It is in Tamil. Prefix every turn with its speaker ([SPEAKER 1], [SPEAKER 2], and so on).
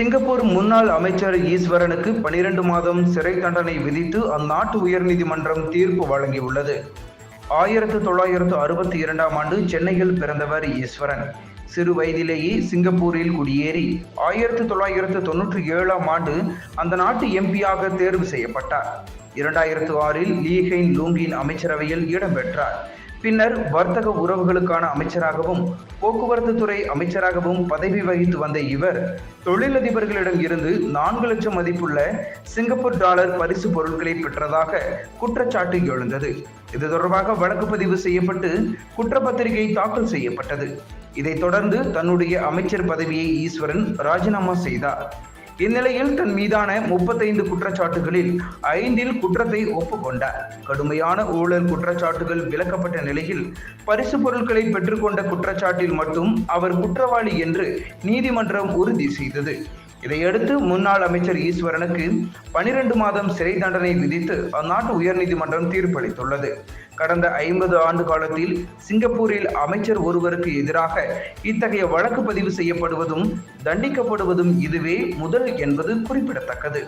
[SPEAKER 1] சிங்கப்பூர் முன்னாள் அமைச்சர் ஈஸ்வரனுக்கு பனிரெண்டு மாதம் சிறை தண்டனை விதித்து அந்நாட்டு உயர்நீதிமன்றம் தீர்ப்பு வழங்கியுள்ளது. ஆயிரத்து தொள்ளாயிரத்து அறுபத்தி இரண்டாம் ஆண்டு சென்னையில் பிறந்தவர் ஈஸ்வரன். சிறு வயதிலேயே சிங்கப்பூரில் குடியேறி ஆயிரத்து தொள்ளாயிரத்து தொன்னூற்றி ஏழாம் ஆண்டு அந்த நாட்டு எம்பியாக தேர்வு செய்யப்பட்டார். இரண்டாயிரத்து ஆறில் லீஹெயின் லூங்கின் அமைச்சரவையில் இடம்பெற்றார் பின்னர் வர்த்தக உறவுகளுக்கான அமைச்சராகவும் போக்குவரத்து துறை அமைச்சராகவும் பதவி வகித்து வந்த இவர் தொழிலதிபர்களிடம் இருந்து நான்கு லட்சம் மதிப்புள்ள சிங்கப்பூர் டாலர் பரிசு பொருட்களை பெற்றதாக குற்றச்சாட்டு எழுந்தது. இது தொடர்பாக வழக்கு பதிவு செய்யப்பட்டு குற்றப்பத்திரிகை தாக்கல் செய்யப்பட்டது. இதைத் தொடர்ந்து தன்னுடைய அமைச்சர் பதவியை ஈஸ்வரன் ராஜினாமா செய்தார். இந்நிலையில் தன் மீதான முப்பத்தைந்து குற்றச்சாட்டுகளில் ஐந்தில் குற்றத்தை ஒப்புக்கொண்டார். கடுமையான ஊழல் குற்றச்சாட்டுகள் விலக்கப்பட்ட நிலையில் பரிசு பொருட்களை பெற்றுக்கொண்ட குற்றச்சாட்டில் மட்டும் அவர் குற்றவாளி என்று நீதிமன்றம் உறுதி செய்தது. இதையடுத்து முன்னாள் அமைச்சர் ஈஸ்வரனுக்கு பனிரெண்டு மாதம் சிறை தண்டனை விதித்து அந்நாட்டு உயர்நீதிமன்றம் தீர்ப்பளித்துள்ளது. கடந்த ஐம்பது ஆண்டு காலத்தில் சிங்கப்பூரில் அமைச்சர் ஒருவருக்கு எதிராக இத்தகைய வழக்கு பதிவு செய்யப்படுவதும் தண்டிக்கப்படுவதும் இதுவே முதல் என்பது குறிப்பிடத்தக்கது.